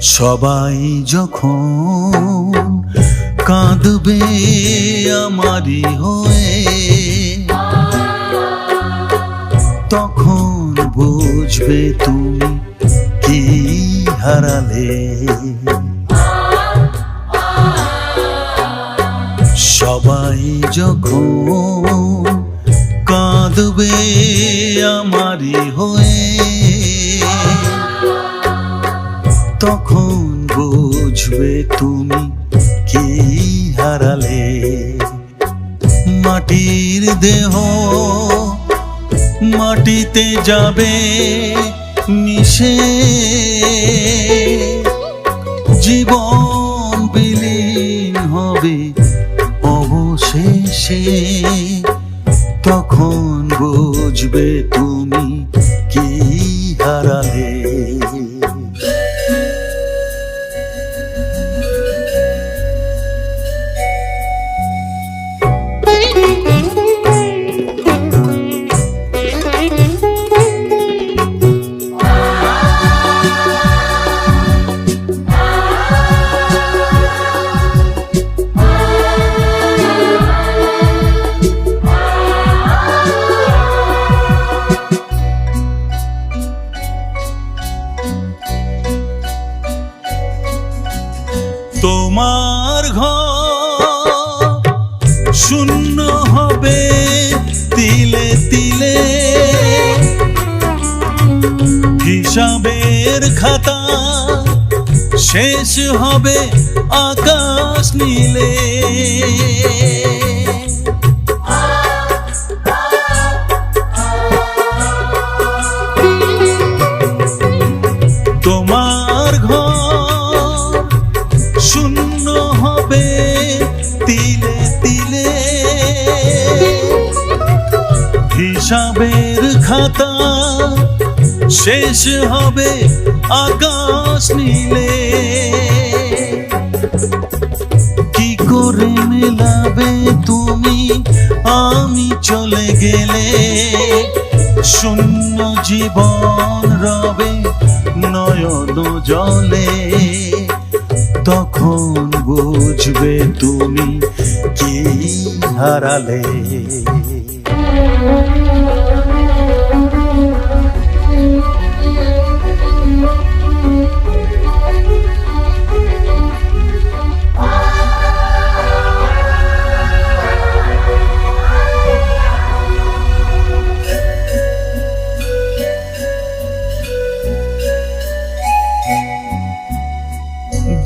সবাই যখন কাঁদবে আমারই হয়ে তখন বুঝবে তুমি কি হারালে। সবাই যখন কাঁদবে আমারই হয়ে। তখন বুঝবে তুমি কি হারালে। মাটির দেহ মাটিতে যাবে মিশে। জীবন বিলীন হবে অবশেষে। তখন বুঝবে তুমি কি হারালে তোমার ঘর শূন্য হবে তিলে তিলে। হিসাবের খাতা শেষ হবে আকাশ নীলে। শূন্য হবে তিলে তিলে। হিসাবের খাতা শেষ হবে আকাশ নীলে। কি করে মেলাবে তুমি আমি চলে গেলে? শূন্য জীবন রবে নয়ন জলে। তখন বুঝবে তুমি কি হারালে।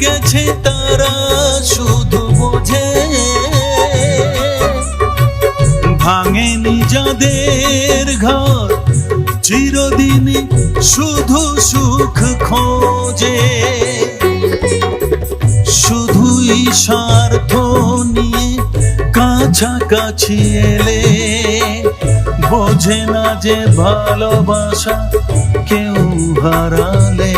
গেছে তারা শুধু বোঝে। ভাঙেনি যাদের ঘর চিরদিনই শুধু সুখ খোঁজে। শুধুই স্বার্থ নিয়ে কাছাকাছি এলে। বোঝে না যে ভালোবাসা কেউ হারালে।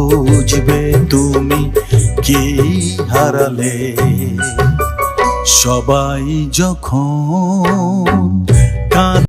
বুঝবে তুমি কি হারালে? সবাই যখন